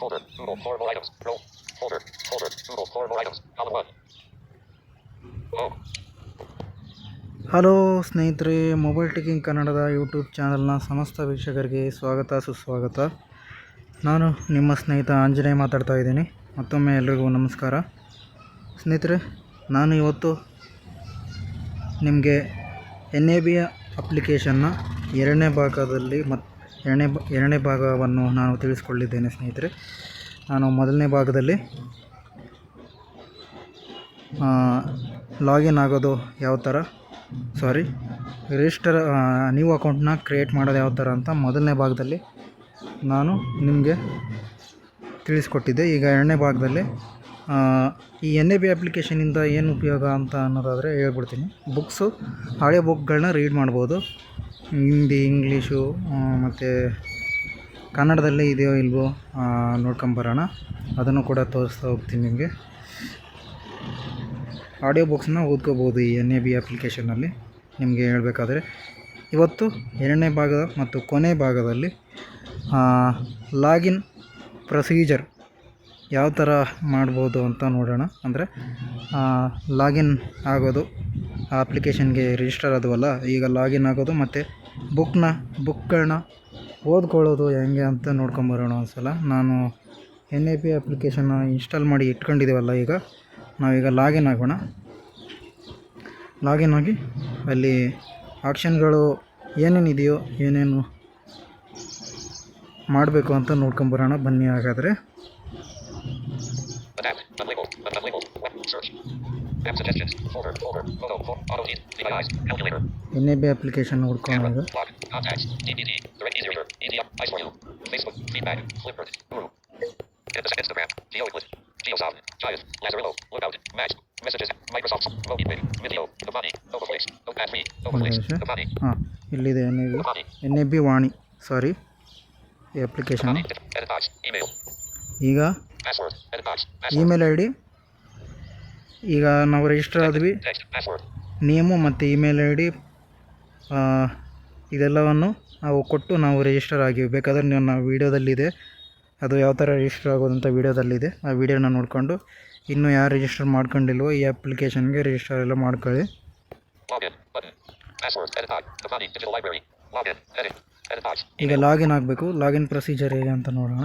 Folder. Google. More items. Row. Folder. Folder. Google. More items. Column one. Oh. Hello ಸ್ನೇಹಿತರೆ mobile ticking ಕನ್ನಡದ YouTube ಚಾನಲ್ನ ಸಮಸ್ತ ವೀಕ್ಷಕರಿಗೆ ಸ್ವಾಗತ, ಸುಸ್ವಾಗತ ನಾನು ನಿಮ್ಮ ಸ್ನೇಹಿತ ಆಂಜನೇಯ ಮಾತಾಡ್ತಾ ಇದ್ದೀನಿ ಮತ್ತೊಮ್ಮೆ ಎಲ್ರಿಗೂ ನಮಸ್ಕಾರ ಸ್ನೇಹಿತರೆ, ನಾನು ಇವತ್ತು ನಿಮಗೆ ಎನ್ ಎ ಬಿಯ ಅಪ್ಲಿಕೇಶನ್ನ ಎರಡನೇ ಭಾಗದಲ್ಲಿ ಮತ್ತು ಎರಡನೇ ಬ, ಎರಡನೇ ಭಾಗವನ್ನು ನಾನು ತಿಳಿಸ್ಕೊಳ್ಳಿದ್ದೇನೆ ಸ್ನೇಹಿತರೆ. ನಾನು ಮೊದಲನೇ ಭಾಗದಲ್ಲಿ ಲಾಗಿನ್ ಆಗೋದು ಯಾವ ಥರ? ಸಾರಿ, ರಿಜಿಸ್ಟರ್ ನ್ಯೂ ಅಕೌಂಟ್ನ ಕ್ರಿಯೇಟ್ ಮಾಡೋದು ಯಾವ ಥರ ಅಂತ ಮೊದಲನೇ ಭಾಗದಲ್ಲಿ ನಾನು ನಿಮಗೆ ತಿಳಿಸ್ಕೊಟ್ಟಿದ್ದೆ. ಈಗ ಎರಡನೇ ಭಾಗದಲ್ಲಿ ಈ ಎನ್ ಎ ಬಿ ಅಪ್ಲಿಕೇಶನಿಂದ ಏನು ಉಪಯೋಗ ಅಂತ ಅನ್ನೋದಾದರೆ ಹೇಳ್ಬಿಡ್ತೀನಿ. ಬುಕ್ಸು ಹಳೆ ಬುಕ್ಗಳನ್ನ ರೀಡ್ ಮಾಡ್ಬೋದು. ಹಿಂದಿ, ಇಂಗ್ಲೀಷು ಮತ್ತು ಕನ್ನಡದಲ್ಲೇ ಇದೆಯೋ ಇಲ್ವೋ ನೋಡ್ಕೊಂಬರೋಣ ಅದನ್ನು ಕೂಡ ತೋರಿಸ್ತಾ ಹೋಗ್ತೀನಿ ನಿಮಗೆ. ಆಡಿಯೋ ಬುಕ್ಸ್ನ ಓದ್ಕೋಬೋದು ಈ ಎನ್ ಎ ಬಿ ಅಪ್ಲಿಕೇಶನಲ್ಲಿ ನಿಮಗೆ ಹೇಳಬೇಕಾದ್ರೆ, ಇವತ್ತು ಎರಡನೇ ಭಾಗ ಮತ್ತು ಕೊನೆ ಭಾಗದಲ್ಲಿ ಲಾಗಿನ್ ಪ್ರೊಸೀಜರ್ ಯಾವ ಥರ ಮಾಡ್ಬೋದು ಅಂತ ನೋಡೋಣ. ಅಂದರೆ ಲಾಗಿನ್ ಆಗೋದು ಆ ಅಪ್ಲಿಕೇಶನ್ಗೆ ರಿಜಿಸ್ಟರ್ ಆದವಲ್ಲ, ಈಗ ಲಾಗಿನ್ ಆಗೋದು ಮತ್ತು ಬುಕ್ನ ಬುಕ್ಗಳನ್ನ ಓದ್ಕೊಳ್ಳೋದು ಹೆಂಗೆ ಅಂತ ನೋಡ್ಕೊಂಬರೋಣ ಒಂದ್ಸಲ. ನಾನು ಎನ್ ಎ ಪಿ ಅಪ್ಲಿಕೇಶನ್ನ ಇನ್ಸ್ಟಾಲ್ ಮಾಡಿ ಇಟ್ಕೊಂಡಿದ್ದೀವಲ್ಲ ಈಗ, ನಾವೀಗ ಲಾಗಿನ್ ಆಗೋಣ. ಲಾಗಿನ್ ಆಗಿ ಅಲ್ಲಿ ಆಪ್ಷನ್ಗಳು ಏನೇನಿದೆಯೋ ಏನೇನು ಮಾಡಬೇಕು ಅಂತ ನೋಡ್ಕೊಂಬರೋಣ ಬನ್ನಿ ಹಾಗಾದರೆ. Notepad 3. Novaflix. ನಿಮಿಷ. Navani. ಹಾಂ ಇಲ್ಲಿದೆ N A B. N A B Vani sorry ಈ ಅಪ್ಲಿಕೇಶನ್. ಈಗ. ಇಮೇಲ್ ಐ ಡಿ ಈಗ ನಾವು ರಿಜಿಸ್ಟರ್ ಆದ್ವಿ. ನೇಮು ಮತ್ತು ಇಮೇಲ್ ಐ ಡಿ ಇದೆಲ್ಲವನ್ನು ನಾವು ಕೊಟ್ಟು ನಾವು ರಿಜಿಸ್ಟರ್ ಆಗಿವಿ. ಬೇಕಾದರೆ ನೀವು ನಾವು ವೀಡಿಯೋದಲ್ಲಿದೆ ಅದು ಯಾವ ಥರ ರಿಜಿಸ್ಟರ್ ಆಗೋದು ಅಂತ ವೀಡಿಯೋದಲ್ಲಿದೆ ಆ ವೀಡಿಯೋನ ನೋಡಿಕೊಂಡು ಇನ್ನೂ ಯಾರು ರಿಜಿಸ್ಟರ್ ಮಾಡ್ಕೊಂಡಿಲ್ವೋ ಈ ಅಪ್ಲಿಕೇಶನ್ಗೆ ರಿಜಿಸ್ಟರ್ ಎಲ್ಲ ಮಾಡ್ಕೊಳ್ಳಿ. ಈಗ ಲಾಗಿನ್ ಆಗಬೇಕು. ಲಾಗಿನ್ ಪ್ರೊಸೀಜರ್ ಹೇಗೆ ಅಂತ ನೋಡೋಣ.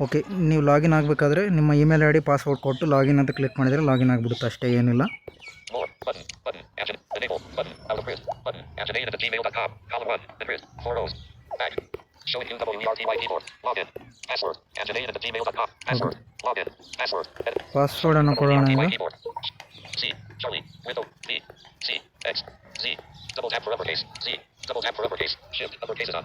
ಓಕೆ, ನೀವು ಲಾಗಿನ್ ಆಗಬೇಕಾದ್ರೆ ನಿಮ್ಮ ಇಮೇಲ್ ಐಡಿ ಪಾಸ್ವರ್ಡ್ ಕೊಟ್ಟು ಲಾಗಿನ್ ಅಂತ ಕ್ಲಿಕ್ ಮಾಡಿದರೆ ಲಾಗಿನ್ ಆಗಿಬಿಡುತ್ತೆ, ಅಷ್ಟೇ ಏನಿಲ್ಲ. ಪಾಸ್ವರ್ಡ್ ಅನ್ನು ಕೊಡೋಣ ಸರಿ ವಿತೌಟ್ ಜೀ ಜೀ ತ್ಯಾಂಕ್ಸ್ ಜ್ರೀ ತರಬೋದು ಹೈಪುಡ ಪಟೀಸ್ ಜೀ ತಬೊ ಹೈಪ್ ವಾಯಲ್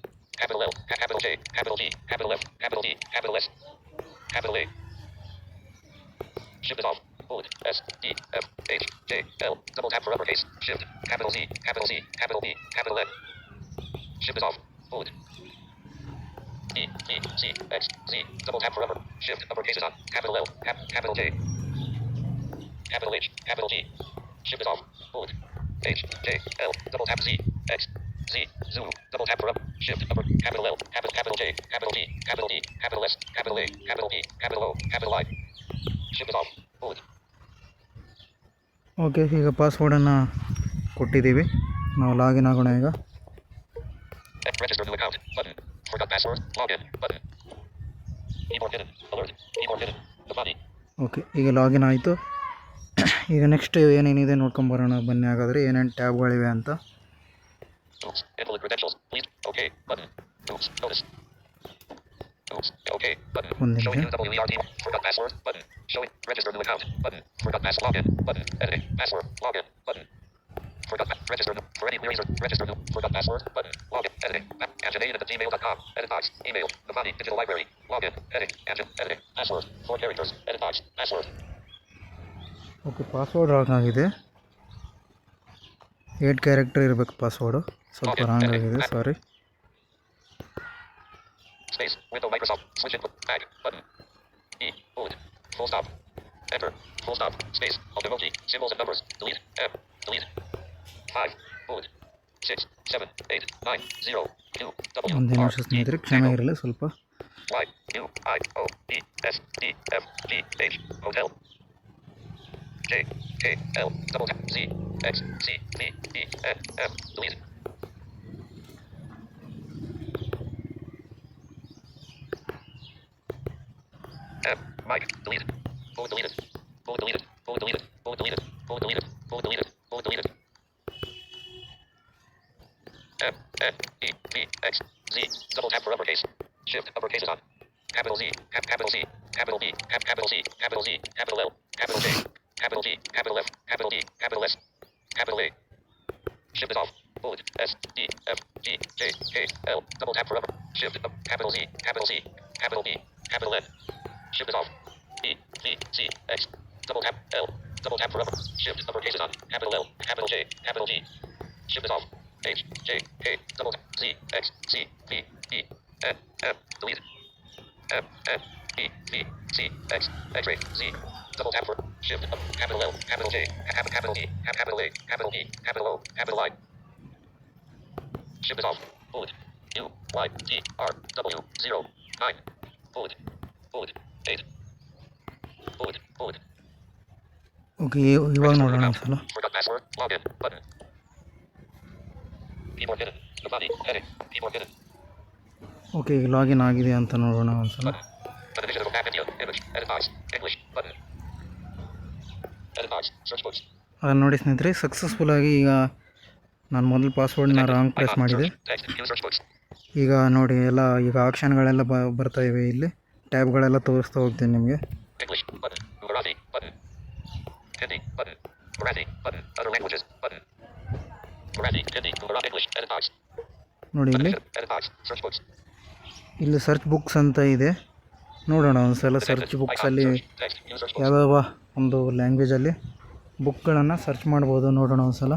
Capital L. Capital J. Capital G. Capital F. Capital D. Capital S. Capital A. Shift is off. Bullet. S D F H J L. Double tap for uppercase. Shift. Capital Z. Capital Z. Capital B. Capital N. Shift is off. Bullet. E E C X Z. Double tap for upper. Shift. Uppercase is on. Capital L. Cap, capital J. Capital H. Capital G. Shift is off. Bullet. H J L. Double tap Z. X. Z. Zoom. Double tap for up. Shift. Upper. Capital L. Capital capital J. Capital T, Capital D. Capital S. Capital A. Capital B. Capital O. Capital I. Shift is off. Bullet. Okay ಈಗ ಪಾಸ್ವರ್ಡನ್ನು ಕೊಟ್ಟಿದ್ದೀವಿ ನಾವು login ಆಗೋಣ ಈಗ. Okay ಈಗ login ಆಯಿತು ಈಗ next ಏನೇನಿದೆ ನೋಡ್ಕೊಂಬರೋಣ ಬನ್ನಿ ಹಾಗಾದರೆ ಏನೇನು ಟ್ಯಾಬ್ಗಳಿವೆ ಅಂತ Oops. Invalid credentials. Please. Okay. Button. Oops. Notice. Oops. Okay. Button. ಒಂದು Showing ನಿಮಿಷ UWERT. Forgot password. Button. Showing register new account. Button. Forgot pass login. Button. Editing. Password. Login. Button. Forgot pa- register new. For any queries or register new. Forgot password. Button. Login. Editing. Pa- Anjanayan at gmail.com. Edit box. Email. Navani Digital Library. Login. Editing. Anjan. Editing. Password. Four characters. Edit box. Password. Okay password wrong ಆಗಿದೆ eight character ಇರಬೇಕು password ಸ್ವಲ್ಪ wrong ಆಗಿದೆ sorry Space. Window Microsoft. Switch input. Back. Button. E. Bullet. Full stop. Enter. Full stop. Space. Of emoji. Symbols and numbers. Delete. M. Delete. Five. Bullet. Six. Seven. Eight. Nine. Zero. Two. W. ಒಂದು R. ನಿಮಿಷ E. ಸ್ನೇಹಿತರೆ ಕ್ಷಮೆ Echo. ಇರಲಿ ಸ್ವಲ್ಪ Y. U. I. O. E. S. D. F. G. H. Hotel. J. K. L. Double tap. Z. X. C. V. E. N. M. Delete. M. Mike. Deleted. Bullet deleted. Bullet deleted. Bullet deleted. Bullet deleted. Bullet deleted. Bullet deleted. Bullet deleted. M. N. E. V. X. Z. Double tap for uppercase. Shift uppercase is on. Capital Z. Cap, capital Z. Capital B. Cap, capital Z. Capital Z. Capital L. Capital J. Capital G. Capital F. Capital D. Capital S. Capital A. Shift is off. Bullet. S. D. F. G. J. K. L. Double tap for. Shift up. Capital Z. Capital Z. Capital B. Capital N. Shift is off. E. V. C. X. Double tap. L. Double tap for upper. Shift uppercase is on. Capital L. Capital J. Capital G. Shift is off. H. J. K. Double tap. Z. X. C. V. E. N. M. Delete. M. N. E. V. C. X. X-ray. Z. Double tap for shift up. Capital L. Capital J. Cap, capital. Cap, capital A. Capital B. Capital O. Capital I. Shift is off. Bullet. U. Y. D. R. W. Zero. Nine. Bullet. Bullet. Eight. Bullet. Bullet. Okay ಇವಾಗ ನೋಡೋಣ ಒಂದ್ಸಲ. Okay ಈಗ login ಆಗಿದೆ ಅಂತ ನೋಡೋಣ ಒಂದ್ಸಲ. ಅದನ್ನು ನೋಡಿ ಸ್ನೇಹಿತರೆ ಸಕ್ಸಸ್ಫುಲ್ಲಾಗಿ ಈಗ ನಾನು ಮೊದಲು ಪಾಸ್ವರ್ಡ್ನ ರಾಂಗ್ ಪ್ರೆಸ್ ಮಾಡಿದೆ ಈಗ ನೋಡಿ ಎಲ್ಲ ಈಗ ಆಪ್ಷನ್ಗಳೆಲ್ಲ ಬ ಬರ್ತಾ ಇವೆ ಇಲ್ಲಿ. ಟ್ಯಾಬ್ಗಳೆಲ್ಲ ತೋರಿಸ್ತಾ ಹೋಗ್ತೀನಿ ನಿಮಗೆ. ನೋಡಿ ಇಲ್ಲಿ. ಇಲ್ಲಿ ಸರ್ಚ್ ಬುಕ್ಸ್ ಅಂತ ಇದೆ. ನೋಡೋಣ ಒಂದ್ಸಲ ಸರ್ಚ್ ಬುಕ್ಸಲ್ಲಿ ಯಾವ್ಯಾವ ಒಂದು ಲ್ಯಾಂಗ್ವೇಜಲ್ಲಿ ಬುಕ್ಗಳನ್ನು ಸರ್ಚ್ ಮಾಡ್ಬೋದು ನೋಡೋಣ ಒಂದ್ಸಲ.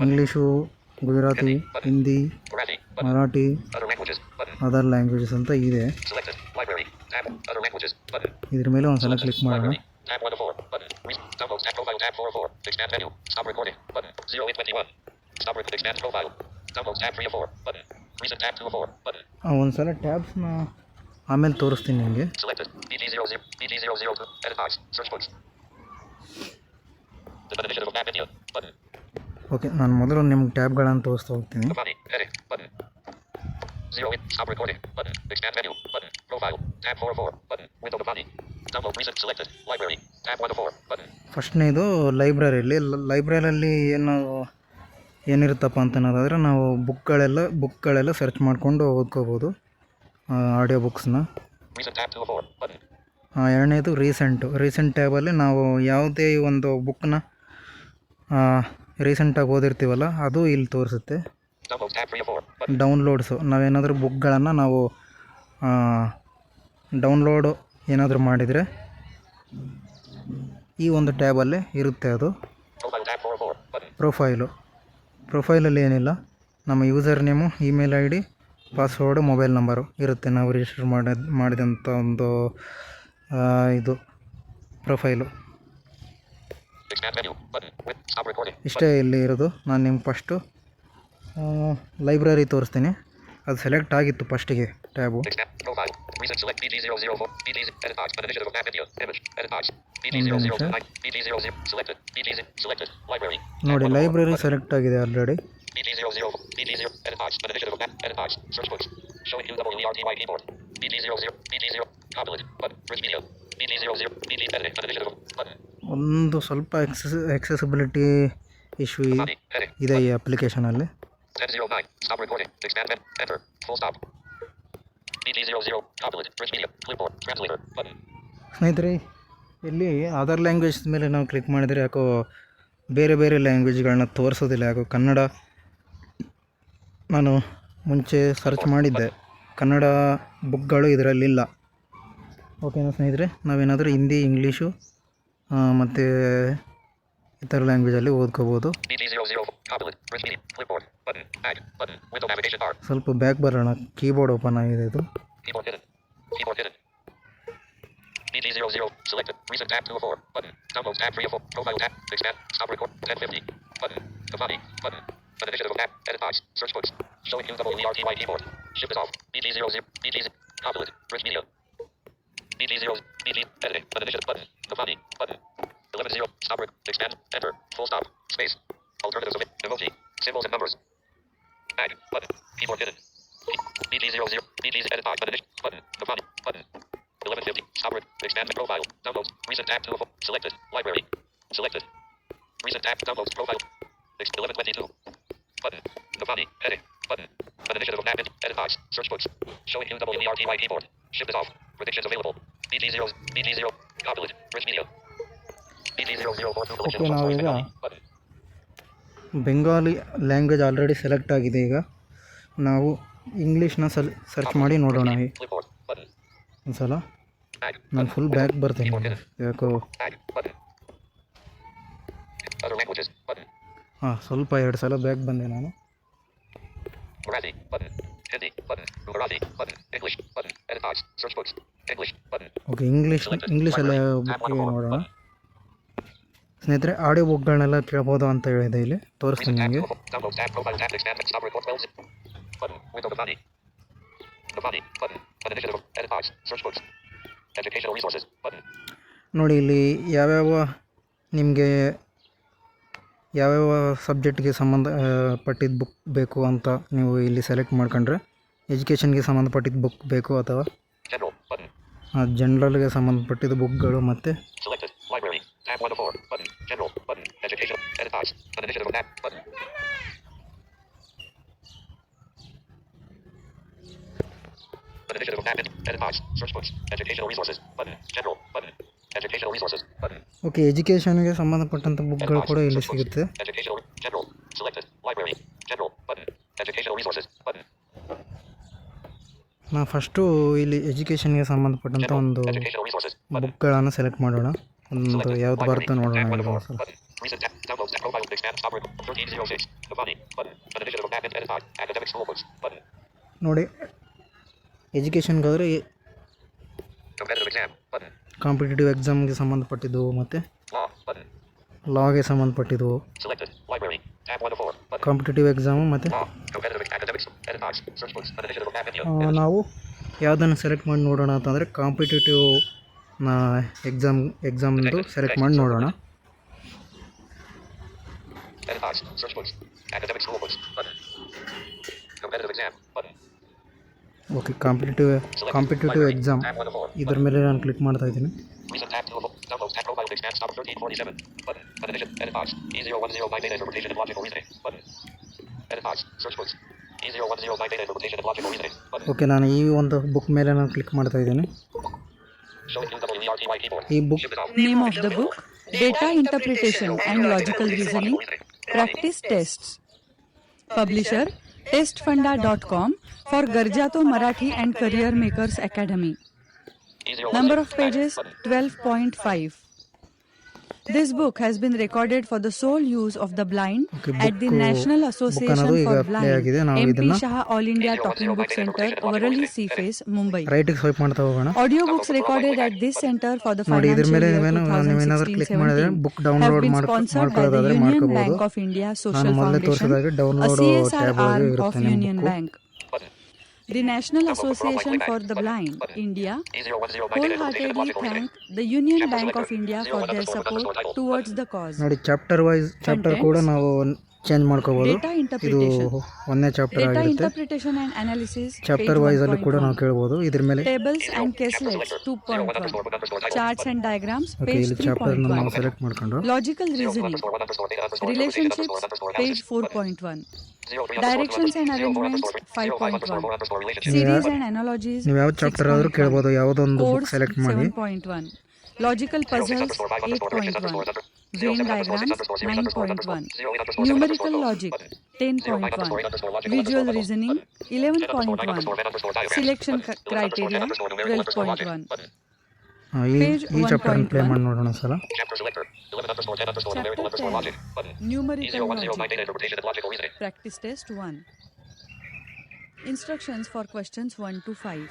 English Gujarati Hindi Marathi. Button. Marathi Other languages. Button. Other languages ಅಂತ ಇದೆ Selected. Library. Tab. Other languages. Button. ಇದ್ರ ಮೇಲೆ ಒಂದ್ಸಲ ಕ್ಲಿಕ್ ಮಾಡೋಣ Library. Tab 1 of 4. Button. Re- downloads. Tab profile. Tab 4 of 4. Expand menu. Stop recording. Button. 0 in 21. Stop recording. Expand profile. Downloads. Tab 3 of 4. Button. Recent. Tab 2 of 4. Button. ಆ, ಒಂದ್ಸಲ ಟ್ಯಾಬ್ಸ್ನ ಆಮೇಲೆ ತೋರಿಸ್ತೀನಿ ನಿಮಗೆ Selected. BG00. BG002. Edit box. Search books. The definition of a map India. Button. Okay ನಾನು ಮೊದಲು ನಿಮ್ಗೆ ಟ್ಯಾಬ್ಗಳನ್ನು ತೋರಿಸ್ತಾ ಹೋಗ್ತೀನಿ. ಫಸ್ಟ್ನೇದು ಲೈಬ್ರರಿಯಲ್ಲಿ ಲೈಬ್ರರಿಯಲ್ಲಿ ಏನು ಏನಿರುತ್ತಪ್ಪ ಅಂತ ಅನ್ನೋದಾದರೆ ನಾವು ಬುಕ್ಗಳೆಲ್ಲ ಬುಕ್ಗಳೆಲ್ಲ ಸರ್ಚ್ ಮಾಡಿಕೊಂಡು ಓದ್ಕೋಬೋದು ಆಡಿಯೋ ಬುಕ್ಸ್ನ ಎರಡನೇದು ರೀಸೆಂಟು ರೀಸೆಂಟ್ ಟ್ಯಾಬಲ್ಲಿ ನಾವು ಯಾವುದೇ ಒಂದು ಬುಕ್ನ ರೀಸೆಂಟಾಗಿ ಓದಿರ್ತೀವಲ್ಲ, ಅದು ಇಲ್ಲಿ ತೋರಿಸುತ್ತೆ Downloads. Tab 3 of 4. Button. ಡೌನ್ಲೋಡ್ಸು ನಾವೇನಾದರೂ ಬುಕ್ಗಳನ್ನು ನಾವು ಡೌನ್ಲೋಡು ಏನಾದರೂ ಮಾಡಿದರೆ ಈ ಒಂದು ಟ್ಯಾಬಲ್ಲೇ ಇರುತ್ತೆ ಅದು Profile. Tab 4 of 4. Button. Profile ಪ್ರೊಫೈಲಲ್ಲಿ ಏನಿಲ್ಲ, ನಮ್ಮ user name, email I D password, mobile number ಇರುತ್ತೆ ನಾವು ರಿಜಿಸ್ಟರ್ ಮಾಡಿದ, ಮಾಡಿದಂಥ ಒಂದು ಇದು profile Expand menu. Button. With. Stop recording. ಇಷ್ಟೇ ಇಲ್ಲಿ ಇರೋದು. ನಾನು ನಿಮ್ಗೆ ಫಸ್ಟು ಲೈಬ್ರರಿ ತೋರಿಸ್ತೇನೆ. ಅದು ಸೆಲೆಕ್ಟ್ ಆಗಿತ್ತು ಫಸ್ಟಿಗೆ ಬಿನ್ ಈಸ್ ಪೆರ್ಕಾಶ್ ಪರ್ದಿಕ್ ಆಫ್ ಲಿಯೋರಿಕಾಶ್ ಇಜ್ ನೋಡಿ ಲೈಬ್ರರಿ ಸೆಲೆಕ್ಟ್ ಆಗಿದೆ ಆಲ್ರೆಡಿ ಒಂದು ಸ್ವಲ್ಪ ಎಕ್ಸೆಸ್ ಎಕ್ಸೆಸಿಬಿಲಿಟಿ ಇಶ್ಯೂ. ಇದೆ ಈ ಅಪ್ಲಿಕೇಶನಲ್ಲಿ 1009. Stop recording. Expand. en- Enter. Full stop. BT00. Compilate. Rich media. Clipboard. Translator. Button. ಸ್ನೇಹಿತರೆ ಇಲ್ಲಿ ಅದರ್ ಲ್ಯಾಂಗ್ವೇಜ್ ಮೇಲೆ ನಾವು ಕ್ಲಿಕ್ ಮಾಡಿದರೆ ಯಾಕೋ ಬೇರೆ ಬೇರೆ ಲ್ಯಾಂಗ್ವೇಜ್ಗಳನ್ನ ತೋರಿಸೋದಿಲ್ಲ ಯಾಕೋ ಕನ್ನಡ ನಾನು ಮುಂಚೆ ಸರ್ಚ್ ಮಾಡಿದ್ದೆ ಕನ್ನಡ ಬುಕ್ಗಳು ಇದರಲ್ಲಿಲ್ಲ ಓಕೆನಾ ಸ್ನೇಹಿತರೆ ನಾವೇನಾದರೂ ಹಿಂದಿ ಇಂಗ್ಲೀಷು ಮತ್ತು ಇತರ ಲ್ಯಾಂಗ್ವೇಜಲ್ಲಿ ಓದ್ಕೋಬೋದು BT00. Compilate. Rich media. Clipboard. Button. Add. Button. Window navigation bar. ಸ್ವಲ್ಪ ಬ್ಯಾಕ್ ಬರೋಣ ಕೀಬೋರ್ಡ್ ಓಪನ್ ಆಗಿದೆ ಇದು Keyboard hidden. Keyboard hidden. BT00. Selected. Recent tab 2 of 4. Button. Downloads tab 3 of 4. Profile Button. Expand. Stop record. 1050. Button. Kavani. Button. An initiative of tab. Edit box. Search books. Showing UWERTY keyboard. Shift is off. BT00. BT. Compilate. Rich media. BT0. BT. Editing. An initiative button. Kavani. Button. 11 0. Stop. Expand. Enter. Full stop. Space. Alternatives of it. Emoji. Symbols and numbers. Add. Button. Keyboard hidden. BT00. BT's edit box. Button. Button. Kavani. Button. 1150. Stop rec. Expand profile. Downloads. Recent tab 2 of 4. Selected. Library. Selected. Recent tab. Downloads. Profile. 1122. Button. Kavani. Heading. Button. An initiative of tab. Edit box. Search books. Showing UWERTY keyboard. Shift is off. Predictions available. BT0. BT0. Compilate. Rich media. BT004 collection Okay, of now software ಈಗ technology. Button. Bengali language already select ಆಗಿದೆ ಈಗ ನಾವು ಇಂಗ್ಲೀಷ್ನ ಸಲ್ search ಮಾಡಿ ನೋಡೋಣ. ಒಂದು ಸಲ ನಾನು ಫುಲ್ ಬ್ಯಾಕ್ ಬರ್ತೀನಿ ಯಾಕೋ. ಹಾಂ ಸ್ವಲ್ಪ ಎರಡು ಸಲ ಬ್ಯಾಕ್ ಬಂದೆ ನಾನು Marathi. Button. Hindi. Button. Gujarati. Button. English. Button. Edit box. Search books. English. Button. Okay English English ಎಲ್ಲ ಬುಕ್ ನೋಡೋಣ. ಸ್ನೇಹಿತರೆ ಆಡಿಯೋ ಬುಕ್ಗಳನ್ನೆಲ್ಲ ಕೇಳ್ಬೋದು ಅಂತ ಹೇಳಿದೆ ಇಲ್ಲಿ. ತೋರಿಸ್ತೀನಿ ನಿಮಗೆ. ನೋಡಿ ಇಲ್ಲಿ ಯಾವ್ಯಾವ ನಿಮಗೆ ಯಾವ್ಯಾವ ಸಬ್ಜೆಕ್ಟ್ಗೆ ಸಂಬಂಧ ಪಟ್ಟಿದ್ದು ಬುಕ್ ಬೇಕು ಅಂತ ನೀವು ಇಲ್ಲಿ ಸೆಲೆಕ್ಟ್ ಮಾಡ್ಕೊಂಡ್ರೆ ಎಜುಕೇಷನ್ಗೆ ಸಂಬಂಧಪಟ್ಟಿದ್ದು ಬುಕ್ ಬೇಕು ಅಥವಾ? ಆ ಜನರಲ್ಗೆ ಸಂಬಂಧಪಟ್ಟಿದ ಬುಕ್ಗಳು ಮತ್ತೆ ಟ್ಯಾಬ್ ಬಾರ್ ಪಕ್ಕದಲ್ಲಿ general budget educational ಎಟೈಟ್ಸ್ educational tab bar general budget educational resources budget general budget educational resources okay ಎಜುಕೇಶನ್ಗೆ ಬುಕ್ಗಳು ಕೂಡ ಇಲ್ಲಿ ಸಿಗುತ್ತೆ. Educational tab library general budget educational resources ನಾ ಫಸ್ಟು ಇಲ್ಲಿ ಎಜುಕೇಷನ್ಗೆ ಸಂಬಂಧಪಟ್ಟಂಥ ಒಂದು ಬುಕ್ಗಳನ್ನು ಸೆಲೆಕ್ಟ್ ಮಾಡೋಣ. ಒಂದು ಯಾವ್ದು ಬರುತ್ತೆ ನೋಡೋಣ ನೋಡಿ. ಎಜುಕೇಷನ್ಗೆ ಆದರೆ ಕಾಂಪಿಟೇಟಿವ್ ಎಕ್ಸಾಮ್ಗೆ ಸಂಬಂಧಪಟ್ಟಿದ್ದು ಮತ್ತು ಲಾಗೆ ಸಂಬಂಧಪಟ್ಟಿದ್ದು. ಕಾಂಪಿಟೇಟಿವ್ ಎಕ್ಸಾಮು ಮತ್ತು ನಾವು ಯಾವುದನ್ನು ಸೆಲೆಕ್ಟ್ ಮಾಡಿ ನೋಡೋಣ ಅಂತಂದರೆ ಕಾಂಪಿಟೇಟಿವ್ನ ಎಕ್জাম ಎಕ್জাম ಇಂದ ಸೆಲೆಕ್ ಮಾಡಿ ನೋಡೋಣ. Okay, competitive competitive exam. ಇದರ ಮೇಲೆ ನಾನು ಕ್ಲಿಕ್ ಮಾಡ್ತಾ ಇದ್ದೀನಿ. ಇದರ Recent tab 2 of 4. Downloads tab profile. Expand. Stop 1347. Button. An initiative. Edit box. E010 by data interpretation and logical reasoning. Button. Edit box. Search books. E010 by data interpretation and logical reasoning. Button. Okay ನಾನು ಈ ಒಂದು book ಮೇಲೆ ನಾನು click ಮಾಡ್ತಾ ಇದ್ದೀನಿ Showing UWERTY keyboard. ಈ book Shift is off. Name of the book Data Interpretation and Logical Reasoning Practice Tests. Publisher testfunda.com for Garjato Marathi and Career Makers Academy. E010. Number of pages Button. 12.5. This book has been recorded for the sole use of the blind at the National Association for Blind, MP Shah All India Talking Book Center, Worli Seaface, Mumbai. ಮಾಡ್ತಾ ಹೋಗೋಣ Audiobooks recorded at this center for the ನೋಡಿ ಇದ್ರ financial year ನೀವೇನು ನೀವೇನಾದ್ರೂ click ಮಾಡಿದ್ರೆ 2016-17 have been sponsored by the Union Bank of India Social Foundation, a download CSR tab ಒಳಗೆ arm of Union Bank. The National Association for the Blind, India, wholeheartedly thank the Union Bank of India for their support towards the cause. ನೋಡಿ chapter wise chapter ಕೂಡ ನಾವು change ಮಾಡ್ಕೋಬಹುದು Data ಇದು interpretation. ಒಂದನೇ chapter Data ಆಗಿರುತ್ತೆ interpretation and analysis. Chapter wise ಅಲ್ಲಿ ಕೂಡ ನಾವು ಕೇಳಬಹುದು ಇದ್ರ ಮೇಲೆ Tables and caselets 2.1. Charts and diagrams okay page ಇಲ್ಲಿ ಚಾಪ್ಟರ್ ನಾವು 3.1. ಸೆಲೆಕ್ಟ್ ಮಾಡ್ಕೊಂಡು Logical reasoning. Relationships page 4.1. Directions and arrangement five point one series and analogies ನೀವು ಯಾವ ಚಾಪ್ಟರ್ ಆದರೂ ಕೇಳ್ಬೋದು ಯಾವುದೊಂದು ಸೆಲೆಕ್ಟ್ ಮಾಡಿ. Point one logical puzzles eight point one grain diagrams nine point one numerical logic ten point one visual reasoning eleven point one selection criteria twelve point one ಈ chapter play ನೋಡೋಣ sir. Underscore 10 underscore Chapter underscore 10. logic. Button. Numerical 0109 logic. interpretation and logical reasoning. Practice test 1. Instructions for questions 1 to 5.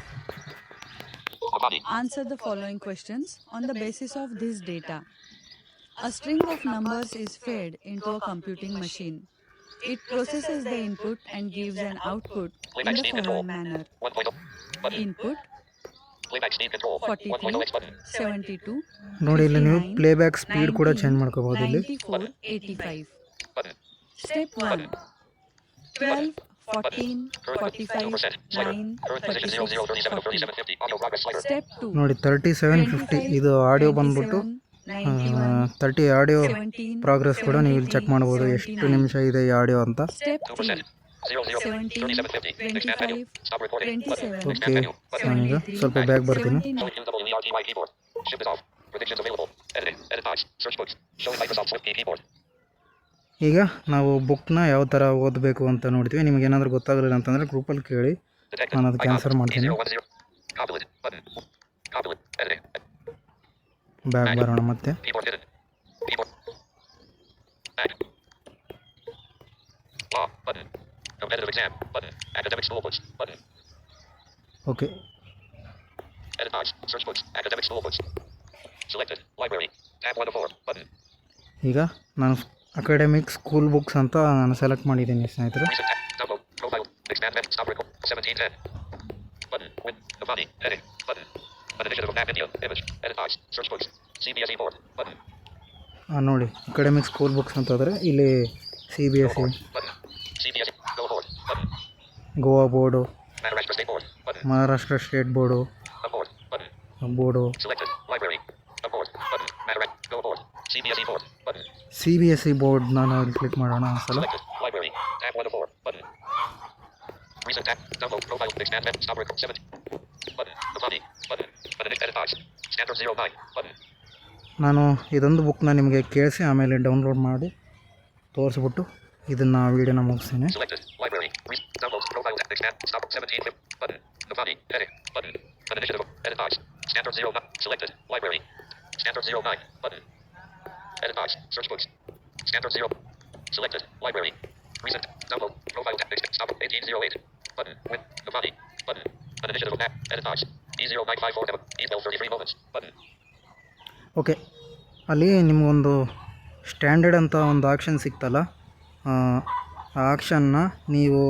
Body. Answer the following questions on the basis of this data. A string of numbers is fed into a computing machine. It processes the input and gives an output in the following manner. 1.0. Input Playback speed control. 1.0 X 43, button. 72, ನೋಡಿ ಇಲ್ಲಿ ನೀವು 59, playback speed ಕೂಡ change ಮಾಡ್ಕೋಬೋದು ಇಲ್ಲಿ 94, 85. Step Step 1. 12, 14, 45, 9, Current position 00 36, 37 40. 37 50. Audio progress slider. Step 2. ನೋಡಿ thirty seven fifty ಇದು audio ಬಂದ್ಬಿಟ್ಟು thirty audio progress ಕೂಡ ನೀವು ಇಲ್ಲಿ ಚೆಕ್ ಮಾಡ್ಬೋದು ಎಷ್ಟು ನಿಮಿಷ ಇದೆ ಈ ಆಡಿಯೋ ಅಂತ ಸ್ವಲ್ಪ ಬ್ಯಾಗ್ ಬರ್ತೀನಿ ಈಗ ನಾವು ಬುಕ್ನ ಯಾವ ಥರ ಓದಬೇಕು ಅಂತ ನೋಡ್ತೀವಿ. ನಿಮ್ಗೆ ಏನಾದ್ರು ಗೊತ್ತಾಗಲಿಲ್ಲ ಅಂತಂದ್ರೆ ಗ್ರೂಪಲ್ಲಿ ಕೇಳಿ. ನಾನು ಅದಕ್ಕೆ ಆನ್ಸರ್ ಮಾಡ್ತೀನಿ. ಬ್ಯಾಗ್ ಬರೋಣ ಮತ್ತೆ. Competitive exam. Button. Academic school books. Button. Okay. Edit box. Search books. Academic school books. Selected. Library. Tab 1 to 4. Button. ಈಗ ನಾನು ಅಕಾಡೆಮಿಕ್ ಸ್ಕೂಲ್ ಬುಕ್ಸ್ ಅಂತ ನಾನು ಸೆಲೆಕ್ಟ್ ಮಾಡಿದ್ದೀನಿ ಸ್ನೇಹಿತರೆ Recent tab. Download. Profile. Expand map. Stop record. 1710. Button. Win. The body. Edit. Button. An initiative of Map India. Image. Edit box. Search books. CBSE board. Button. ಆ, ನೋಡಿ academic school books ಅಂತಂದರೆ ಇಲ್ಲಿ C B S C Goa board Maharashtra state board board. C B S C board ನಾನು ಅಲ್ಲಿ click ಮಾಡೋಣ ಸಲ ನಾನು ಇದೊಂದು ಬುಕ್ನ ನಿಮಗೆ ಕೇಳಿಸಿ ಆಮೇಲೆ ಡೌನ್ಲೋಡ್ ಮಾಡಿ ತೋರಿಸ್ಬಿಟ್ಟು ಇದನ್ನು ವೀಡಿಯೋನ ಮುಗಿಸ್ತೀನಿ. Expand. Stop. 17. Flip. Button. The body. Edit. Button. An initiative. Edit box. Standard 09. Selected. Library. Standard 09. Button. Edit box. Search books. Standard 0. Selected. Library. Recent. Download. Profile. tab, Stop. 1808. Button. Win. The body. Button. An initiative. App. Edit box. E0954. Email 33 moments. Button. Okay ಅಲ್ಲಿ ನಿಮಗೊಂದು standard ಅಂತ ಒಂದು action ಸಿಕ್ತಲ್ಲ ಆ ಆಕ್ಷನ್ನ ನೀವು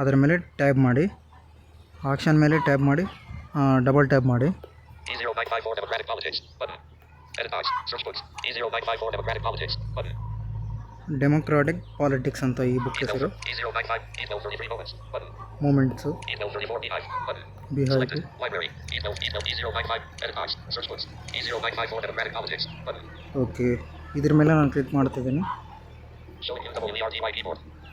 ಅದರ ಮೇಲೆ tap ಮಾಡಿ action ಮೇಲೆ ಟ್ಯಾಬ್ ಮಾಡಿ ಡಬಲ್ ಟ್ಯಾಬ್ ಮಾಡಿ E0954 Democratic Politics. Button. Edit box. Search books. E0954 Democratic Politics. Button. Democratic politics ಅಂತ ಈ ಬುಕ್ ಹೆಸರು E095. Email 33 moments. Button. Moments Email 34 beehive. Button. ಬಿಹಾರ್ದು Selected. Library. Email. Email E095. Edit box. Search books. E0954 Democratic Politics. Button. Okay ಇದ್ರ ಮೇಲೆ ನಾನು click ಮಾಡ್ತಿದ್ದೀನಿ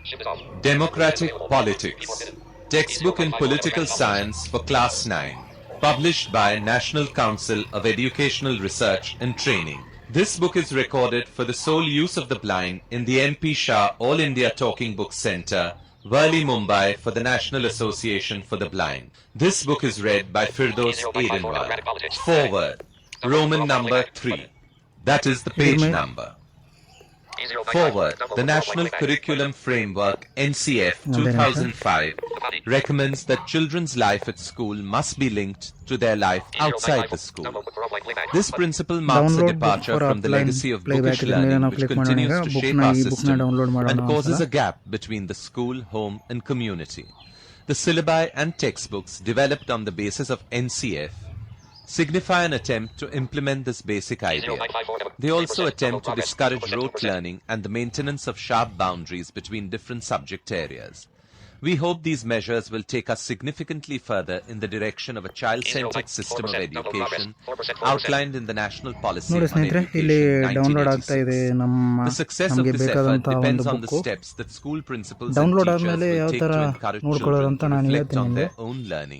Showing UWERTY keyboard. Shift is off. Democratic Politics. Textbook in Political Science for Class 9. Published by National Council of Educational Research and Training. This book is recorded for the sole use of the blind in the MP Shah All India Talking Book Center, Worli, Mumbai for the National Association for the Blind. This book is read by Firdos Edenwal. Forward. Roman number 3. That is the page number. Forward, the National Curriculum Framework NCF 2005 recommends that children's life at school must be linked to their life outside the school. This principle marks a departure from the legacy of bookish learning which continues to shape our system and causes a gap between the school, home and community. The syllabi and textbooks developed on the basis of NCF signify an attempt to implement this basic idea. They also attempt to discourage 2%, rote learning and the maintenance of sharp boundaries between different subject areas. We hope these measures will take us significantly further in the direction of a child-centered system of education outlined in the National Policy ನೋಡಿ on ಸ್ನೇಹಿತರೆ ಇಲ್ಲಿ Education download ಆಗ್ತಾ ಇದೆ 1986. ನಮ್ಮ The success of ನಮಗೆ this effort ಒಂದು depends on the steps that school principals Download and teachers ಆದ್ಮೇಲೆ will ಯಾವ take ತರ to encourage ನೋಡ್ಕೊಳ್ಳೋದು children ಅಂತ to ನಾನು reflect on ಹೇಳ್ತೀನಿ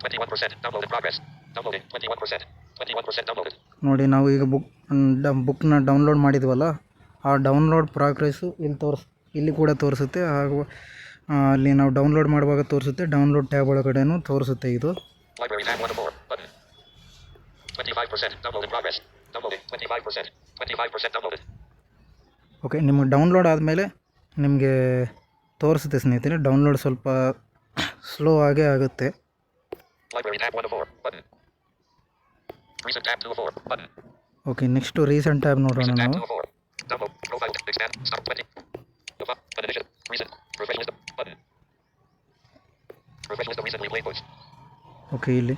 21%. Downloaded. Progress. Downloading. 21%. 21% downloaded. ನೋಡಿ ನಾವು ಈಗ ಬುಕ್ ಬುಕ್ನ ಡೌನ್ಲೋಡ್ ಮಾಡಿದ್ವಲ್ಲ ಆ ಡೌನ್ಲೋಡ್ ಪ್ರಾಗ್ರೆಸ್ಸು ಇಲ್ಲಿ ತೋರಿಸ್ ಇಲ್ಲಿ ಕೂಡ ತೋರಿಸುತ್ತೆ. ಹಾಗೂ ಅಲ್ಲಿ ನಾವು ಡೌನ್ಲೋಡ್ ಮಾಡುವಾಗ ತೋರಿಸುತ್ತೆ. ಡೌನ್ಲೋಡ್ ಟ್ಯಾಬ್ ಒಳಗಡೆನೂ ತೋರಿಸುತ್ತೆ ಇದು. ಓಕೆ ನಿಮಗೆ ಡೌನ್ಲೋಡ್ ಆದಮೇಲೆ ನಿಮಗೆ ತೋರಿಸುತ್ತೆ ಸ್ನೇಹಿತರೆ ಡೌನ್ಲೋಡ್ ಸ್ವಲ್ಪ ಸ್ಲೋ ಆಗೇ ಆಗುತ್ತೆ Library tab 1 of 4. Button. Recent tab 2 of 4. Button. Okay next recent tab ನೋಡೋಣ ನಾವು 2 of 4. Download. Profile. Expand. Stop 20. Nava. Uninitiative. Recent. Refresh list. Button. Refresh list of recently played books. Okay ಇಲ್ಲಿ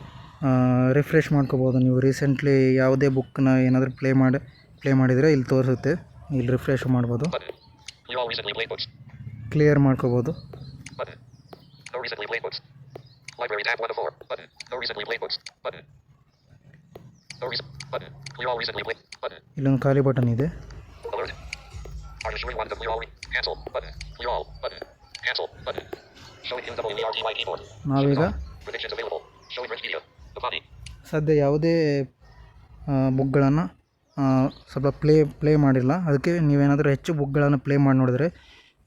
refresh ಮಾಡ್ಕೋಬೋದು. ನೀವು recently ಯಾವುದೇ ಬುಕ್ನ ಏನಾದರೂ play ಮಾಡಿ play ಮಾಡಿದರೆ ಇಲ್ಲಿ ತೋರಿಸುತ್ತೆ. ಇಲ್ಲಿ ರಿಫ್ರೆಶ್ ಮಾಡ್ಬೋದು. ಕ್ಲಿಯರ್ ಮಾಡ್ಕೋಬೋದು. ಇಲ್ಲೊಂದು ಖಾಲಿ ಬಟನ್ ಇದೆ. ನಾವೀಗ ಸದ್ಯ ಯಾವುದೇ ಬುಕ್ಗಳನ್ನು ಸ್ವಲ್ಪ ಪ್ಲೇ ಪ್ಲೇ ಮಾಡಿಲ್ಲ ಅದಕ್ಕೆ ನೀವೇನಾದರೂ ಹೆಚ್ಚು ಬುಕ್ಗಳನ್ನು ಪ್ಲೇ ಮಾಡಿ ನೋಡಿದ್ರೆ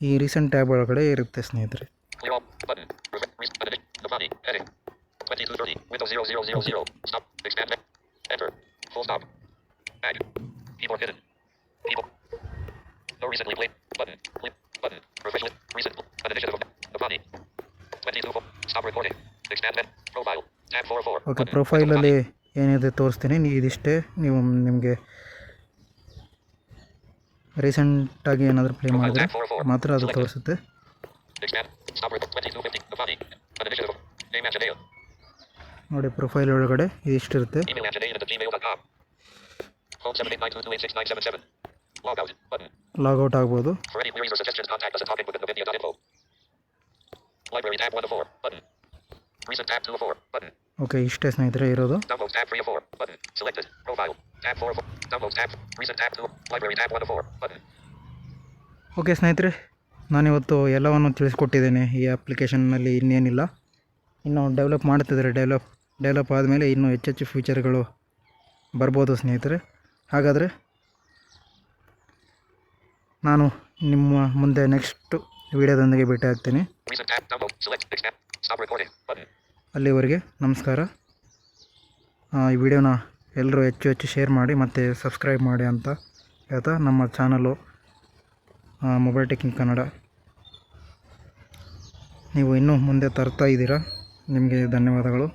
ಈ ರೀಸೆಂಟ್ ಟ್ಯಾಬ್ ಒಳಗಡೆ ಇರುತ್ತೆ ಸ್ನೇಹಿತರೆ Clear all. Button. Prevent. Recent. Edit. The body. Heading. 2230. Windows 0000. Stop. Expand. Ne- Enter. Full stop. Ag. Keyboard hidden. Keyboard. No recently played. Button. Link. Button. Refresh list. Recent. Uninitiative of the body. 22 Stop recording. Expand. Profile. ಪ್ರೊಫೈಲಲ್ಲಿ ಏನಿದೆ ತೋರಿಸ್ತೀನಿ. ನೀನು ಇದಿಷ್ಟೇ. ನೀವು ನಿಮಗೆ ರೀಸೆಂಟಾಗಿ ಏನಾದರೂ ಪ್ರೇಮ್ ಮಾಡಿದ್ರೆ ಮಾತ್ರ ಅದು ತೋರಿಸುತ್ತೆ. ನೋಡಿ ಪ್ರೊಫೈಲ್ ಒಳಗಡೆ ಇಷ್ಟು ಇರುತ್ತೆ ಲಾಗ್ ಔಟ್ ಆಗ್ಬೋದು. ಓಕೆ ಇಷ್ಟೇ ಸ್ನೇಹಿತರೆ ಇರೋದು tab 3 of 4. Button. Selected. Profile. Tab 4 of 4. Downloads tab. Recent tab 2. Library tab 1 of 4. Button. Okay ಸ್ನೇಹಿತರೆ ನಾನಿವತ್ತು ಎಲ್ಲವನ್ನು ತಿಳಿಸ್ಕೊಟ್ಟಿದ್ದೇನೆ ಈ ಅಪ್ಲಿಕೇಶನ್ನಲ್ಲಿ ಇನ್ನೇನಿಲ್ಲ ಇನ್ನು ಡೆವಲಪ್ ಮಾಡ್ತಿದ್ದಾರೆ ಡೆವಲಪ್ ಡೆವಲಪ್ ಆದಮೇಲೆ ಇನ್ನೂ ಹೆಚ್ಚೆಚ್ಚು ಫೀಚರ್ಗಳು ಬರ್ಬೋದು ಸ್ನೇಹಿತರೆ ಹಾಗಾದರೆ ನಾನು ನಿಮ್ಮ ಮುಂದೆ ನೆಕ್ಸ್ಟ್ ವಿಡಿಯೋದೊಂದಿಗೆ ಭೇಟಿ ಆಗ್ತೀನಿ ಅಲ್ಲಿವರೆಗೆ ನಮಸ್ಕಾರ. ಈ ವಿಡಿಯೋನ ಎಲ್ಲರೂ ಹೆಚ್ಚು ಹೆಚ್ಚು ಶೇರ್ ಮಾಡಿ ಮತ್ತು ಸಬ್ಸ್ಕ್ರೈಬ್ ಮಾಡಿ ಅಂತ ಹೇಳ್ತಾ ನಮ್ಮ ಚಾನಲು ಮೊಬೈಲ್ ಟೆಕ್ಕಿಂಗ್ ಕನ್ನಡ ನೀವು ಇನ್ನೂ ಮುಂದೆ ತರ್ತಾ ಇದ್ದೀರಾ? ನಿಮಗೆ ಧನ್ಯವಾದಗಳು.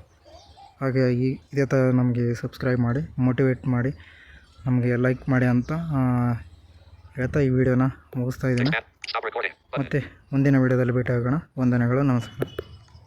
ಹಾಗೆ ಈ ಇದೇ ಥರ ನಮಗೆ ಸಬ್ಸ್ಕ್ರೈಬ್ ಮಾಡಿ ಮೋಟಿವೇಟ್ ಮಾಡಿ ನಮಗೆ ಲೈಕ್ ಮಾಡಿ ಅಂತ ಹೇಳ್ತಾ ಈ ವಿಡಿಯೋನ ಮುಗಿಸ್ತಾ ಇದ್ದೀನಿ. ಮತ್ತು ಮುಂದಿನ ವಿಡಿಯೋದಲ್ಲಿ ಭೇಟಿ ಆಗೋಣ ವಂದನೆಗಳು ನಮಸ್ಕಾರ.